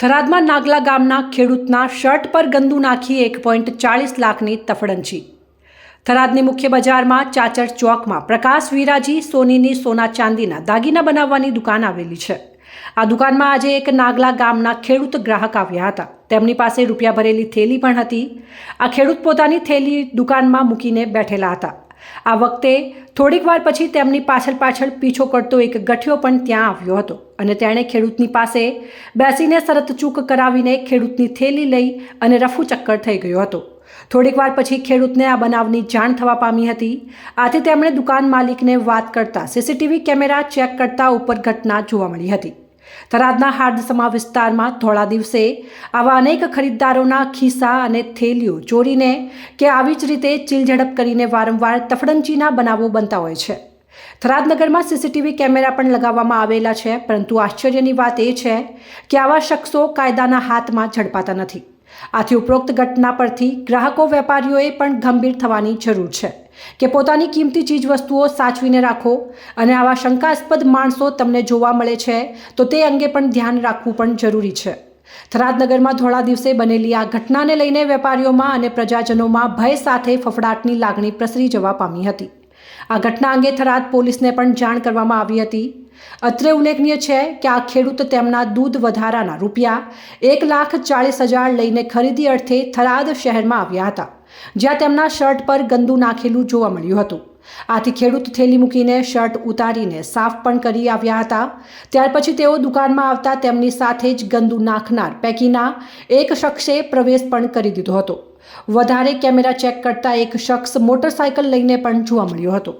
થરાદમાં નાગલા ગામના ખેડૂતના શર્ટ પર ગંદુ નાખી એક પોઈન્ટ ચાળીસ લાખની તફડંચી. થરાદની મુખ્ય બજારમાં ચાચર ચોકમાં પ્રકાશ વિરાજી સોનીની સોના ચાંદીના દાગીના બનાવવાની દુકાન આવેલી છે. આ દુકાનમાં આજે એક નાગલા ગામના ખેડૂત ગ્રાહક આવ્યા હતા. તેમની પાસે રૂપિયા ભરેલી થેલી પણ હતી. આ ખેડૂત પોતાની થેલી દુકાનમાં મૂકીને બેઠેલા હતા. આ વખતે થોડીક વાર પછી તેમની પાછળ પાછળ પીછો કરતો એક ગઠિયો પણ ત્યાં આવ્યો હતો અને તેણે ખેડૂતની પાસે બેસીને શરત ચૂક કરાવીને ખેડૂતની થેલી લઈ અને રફુ ચક્કર થઈ ગયો હતો. થોડીક વાર પછી ખેડૂતને આ બનાવની જાણ થવા પામી હતી. આથી તેમણે દુકાન માલિકને વાત કરતા સીસીટીવી કેમેરા ચેક કરતા ઉપર ઘટના જોવા મળી હતી. થરાદના હાર્દસમા વિસ્તારમાં થોડા દિવસે આવા અનેક ખરીદદારોના ખિસ્સા અને થેલીઓ ચોરીને કે આવી જ રીતે ચીલઝડપ કરીને વારંવાર તફડંચીના બનાવો બનતા હોય છે. થરાદનગરમાં સીસીટીવી કેમેરા પણ લગાવવામાં આવેલા છે, પરંતુ આશ્ચર્યની વાત એ છે કે આવા શખ્સો કાયદાના હાથમાં ઝડપાતા નથી. આથી ઉપરોક્ત ઘટના પરથી ગ્રાહકો, વેપારીઓએ પણ ગંભીર થવાની જરૂર છે. કે પોતાની કિંમતી ચીજવસ્તુઓ સાચવીને રાખો અને આવા શંકાસ્પદ માણસો તમને જોવા મળે છે, તો તે અંગે પણ ધ્યાન રાખવું પણ જરૂરી છે. થરાદનગરમાં થોડા દિવસે બનેલી આ ઘટનાને લઈને વેપારીઓમાં અને પ્રજાજનોમાં ભય સાથે ફફડાટની લાગણી પ્રસરી જવા પામી હતી. આ ઘટના અંગે થરાદ પોલીસને પણ જાણ કરવામાં આવી હતી. અત્રે ઉલ્લેખનીય છે કે આ ખેડૂત તેમના દૂધ વધારાના રૂપિયા એક લાખ ચાળીસ હજાર લઈને ખરીદી અર્થે થરાદ શહેરમાં આવ્યા હતા, જ્યાં તેમના શર્ટ પર ગંદુ નાખેલું જોવા મળ્યું હતું. આથી ખેડૂત થેલી મૂકીને શર્ટ ઉતારીને સાફ પણ કરી આવ્યા હતા. ત્યાર પછી તેઓ દુકાનમાં આવતા તેમની સાથે જ ગંદુ નાખનાર પૈકીના એક શખ્સે પ્રવેશ પણ કરી દીધો હતો. વધારે કેમેરા ચેક કરતા એક શખ્સ મોટરસાયકલ લઈને પણ જોવા મળ્યો હતો.